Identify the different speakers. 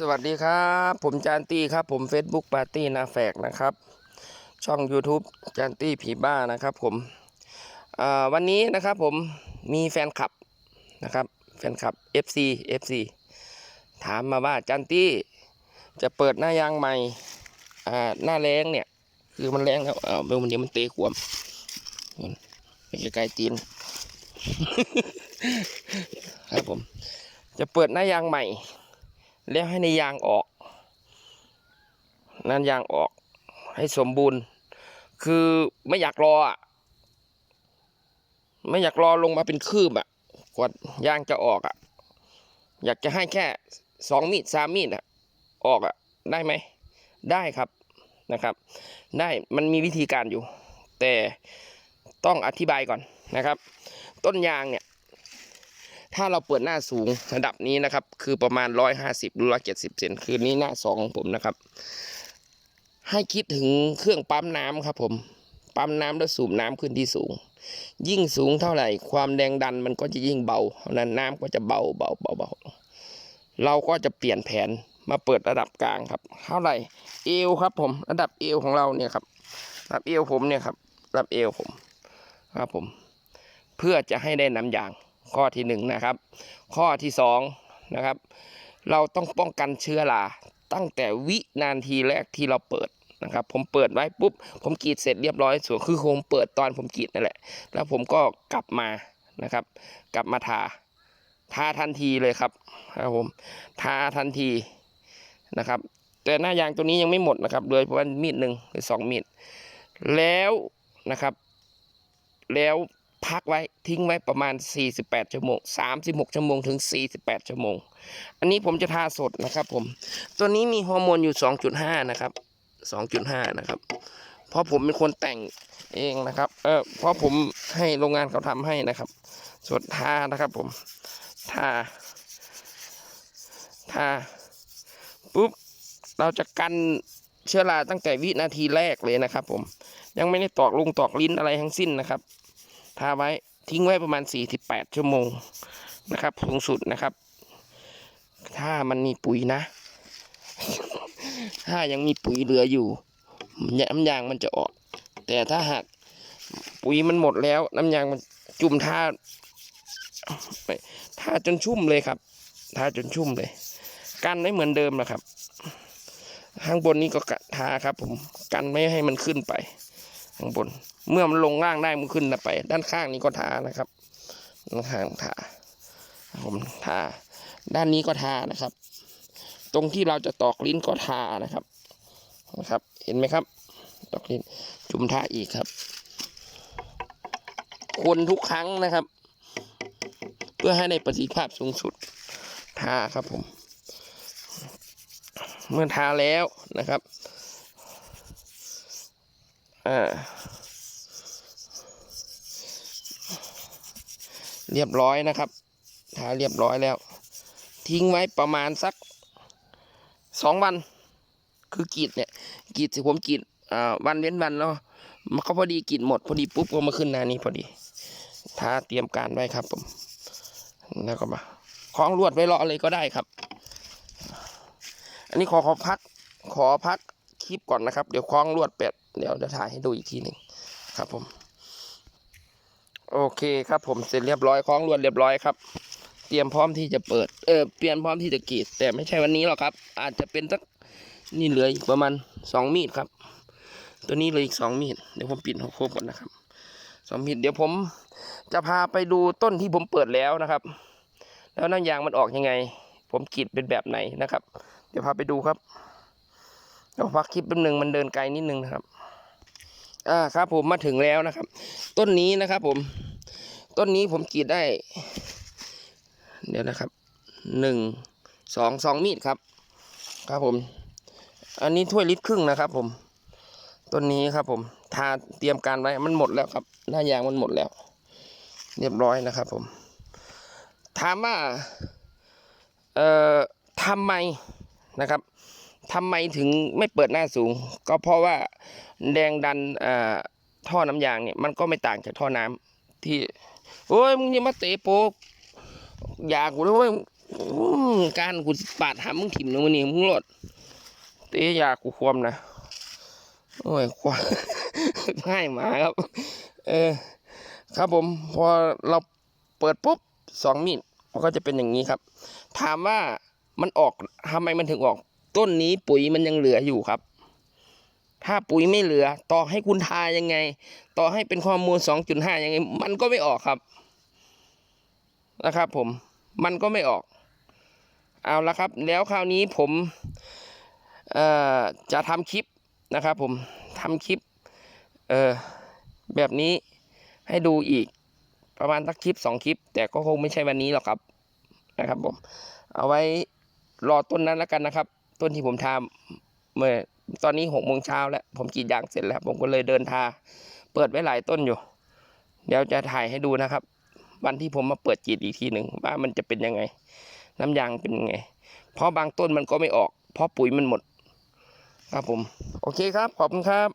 Speaker 1: สวัสดีครับ ผมจานตี้ครับ ผม Facebook ปาร์ตี้นาแฝกนะครับ ช่อง YouTube จานตี้ผีบ้านะครับผมวันนี้นะครับผมมีแฟนคลับนะครับแฟนคลับ FC FC ถามมาว่าจานตี้จะเปิดหน้ายางใหม่หน้าแรงเนี่ย คือมันแรงแล้วเออเวันเดี๋ยวมันเตะขวมนู่นไปไกลตีนครับผมจะเปิดหน้ายางใหม่ แล้วให้ในยางออก นั่นยางออก ให้สมบูรณ์ คือไม่อยากรออะไม่อยากรอลงมาเป็นคืบอะกว่ายางจะออกอะ อยากจะให้แค่สองมีดสามมีดอะ ออกอะ ได้ไหม ได้ครับนะครับ ได้มันมีวิธีการอยู่ แต่ต้องอธิบายก่อนนะครับ ต้นยางเนี่ย ถ้าเราเปิดหน้าสูงระดับนี้นะครับ คือประมาณ 150หรือ170 เซนคือนี้หน้าสองของผมนะครับ ให้คิดถึงเครื่องปั๊มน้ำครับผม ปั๊มน้ำแล้วสูบน้ำขึ้นที่สูง ยิ่งสูงเท่าไหร่ ความแรงดันมันก็จะยิ่งเบาเพราะนั้นน้ำก็จะเบาเบาเบาเบาเราก็จะเปลี่ยนแผนมาเปิดระดับกลางครับ เท่าไหร่เอวครับผม ระดับเอวของเราเนี่ยครับระดับเอวผมเนี่ยครับระดับเอวผมครับผม เพื่อจะให้ได้น้ำยาง ข้อที่หนึ่งนะครับ ข้อที่สองนะครับ เราต้องป้องกันเชื้อราตั้งแต่วินาทีแรกที่เราเปิดนะครับ ผมเปิดไว้ปุ๊บ ผมกรีดเสร็จเรียบร้อยส่วนคือผมเปิดตอนผมกรีดนั่นแหละ แล้วผมก็กลับมานะครับ กลับมาทาทาทันทีเลยครับครับผมทาทันทีนะครับ แต่หน้ายางตัวนี้ยังไม่หมดนะครับเลยเพราะว่ามีดหนึ่งหรือสองมีดแล้วนะครับ แล้ว พักไว้ทิ้งไว้ประมาณ 48 ชั่วโมง 36 ชั่วโมงถึง 48 ชั่วโมง อันนี้ผมจะทาสดนะครับผม ตัวนี้มีฮอร์โมนอยู่ 2.5 นะครับ 2.5 นะครับ เพราะผมเป็นคนแต่งเองนะครับ เออเพราะผมให้โรงงานเขาทำให้นะครับ สดทานะครับผม ทา ทา ปุ๊บ เราจะกันเชื้อราตั้งแต่วินาทีแรกเลยนะครับผม ยังไม่ได้ตอกลุงตอกลิ้นอะไรทั้งสิ้นนะครับ ทาไว้ทิ้งไว้ประมาณ 48 ชั่วโมงนะครับสูงสุดนะครับ ถ้ามันมีปุ๋ยนะ ถ้ายังมีปุ๋ยเหลืออยู่น้ำยางมันจะออก แต่ถ้าหากปุ๋ยมันหมดแล้ว น้ำยางมันจุ่มทาไม่ทาจนชุ่มเลยครับทาจนชุ่มเลย กันไม่เหมือนเดิมนะครับ ข้างบนนี้ก็ทาครับผมกันไม่ให้มันขึ้นไป ข้างบน เมื่อมันลงล่างได้มันขึ้นไป ด้านข้างนี้ก็ทานะครับด้านข้างทาผมทา ด้านนี้ก็ทานะครับ ตรงที่เราจะตอกลิ้นก็ทานะครับนะครับ เห็นไหมครับ ตอกลิ้นจุ่มทาอีกครับ คนทุกครั้งนะครับ เพื่อให้ได้ประสิทธิภาพสูงสุดทาครับผม เมื่อทาแล้วนะครับ อ่าเรียบร้อยนะครับทาเรียบร้อยแล้ว ทิ้งไว้ประมาณสักสองวัน คือกรีดเนี่ยกรีดสิผมกรีดอ่าวันเว้นวันแล้วมันก็พอดีกรีดหมดพอดีปุ๊บก็มาขึ้นนานี้พอดีทาเตรียมการไว้ครับผมแล้วก็มาคล้องลวดไว้รอเลยก็ได้ครับ อันนี้ขอขอพักขอพักคลิปก่อนนะครับ เดี๋ยวคล้องลวดเป็ด เดี๋ยวจะถ่ายให้ดูอีกทีหนึ่งครับผม โอเคครับผมเสร็จเรียบร้อยคล้องลวดเรียบร้อยครับ เตรียมพร้อมที่จะเปิดเออเตรียมพร้อมที่จะกรีด แต่ไม่ใช่วันนี้หรอกครับ อาจจะเป็นสักนี่เหลืออีกประมาณสองมีดครับ ตัวนี้เหลืออีกสองมีดเดี๋ยวผมปิดหัวโคบก่อนนะครับสองมีดเดี๋ยวผมจะพาไปดูต้นที่ผมเปิดแล้วนะครับ แล้วน้ำยางมันออกยังไง ผมกรีดเป็นแบบไหนนะครับ เดี๋ยวพาไปดูครับเดี๋ยวพักคลิปแป๊บนึงมันเดินไกลนิดนึงนะครับ อ่าครับผมมาถึงแล้วนะครับ ต้นนี้นะครับผม ต้นนี้ผมกรีดได้ เดี๋ยวนะครับหนึ่งสองสองมีดครับ ครับผม อันนี้ถ้วยลิตรครึ่งนะครับ ผม ต้นนี้ครับผมทาเตรียมการไว้มันหมดแล้วครับหน้ายางมันหมดแล้ว เรียบร้อยนะครับ ผม ถามว่าเอ่อทำไมนะครับ ทำไมถึงไม่เปิดหน้าสูง ก็เพราะว่าแรงดันอ่อท่อน้ำยางเนี่ยมันก็ไม่ต่างจากท่อน้ำที่ โอ้ยมึงอยังมาเตะโปกอยากกูเลยเว้ยการกูปาดหามึงถิ่มนะมึงนี่มึงโลดเตะอยากูควมนะโอ้ยควายง่ายมาครับ เออ ครับผมพอเราเปิดปุ๊บสองมีดมันก็จะเป็นอย่างนี้ครับ ถามว่ามันออกทำไมมันถึงออก ต้นนี้ปุ๋ยมันยังเหลืออยู่ครับ ถ้าปุ๋ยไม่เหลือ ต่อให้คุณทายังไง ต่อให้เป็นฮอร์โมนสองจุดห้ายังไง มันก็ไม่ออกครับนะครับ ผม มันก็ไม่ออก เอาละครับ แล้วคราวนี้ผมจะทำคลิปนะครับผมทำคลิปแบบนี้ให้ดูอีกประมาณสักคลิปสองคลิป แต่ก็คงไม่ใช่วันนี้หรอกครับนะครับผม เอาไว้รอต้นนั้นแล้วกันนะครับ ต้นที่ผมทำเมื่อตอนนี้หกโมงเช้าแล้ว ผมกรีดยางเสร็จแล้ว ผมก็เลยเดินทา เปิดไว้หลายต้นอยู่ เดี๋ยวจะถ่ายให้ดูนะครับ วันที่ผมมาเปิดกรีดอีกทีหนึ่งว่ามันจะเป็นยังไง น้ำยางเป็นยังไง เพราะบางต้นมันก็ไม่ออก เพราะปุ๋ยมันหมด ครับผม โอเคครับ ขอบคุณครับ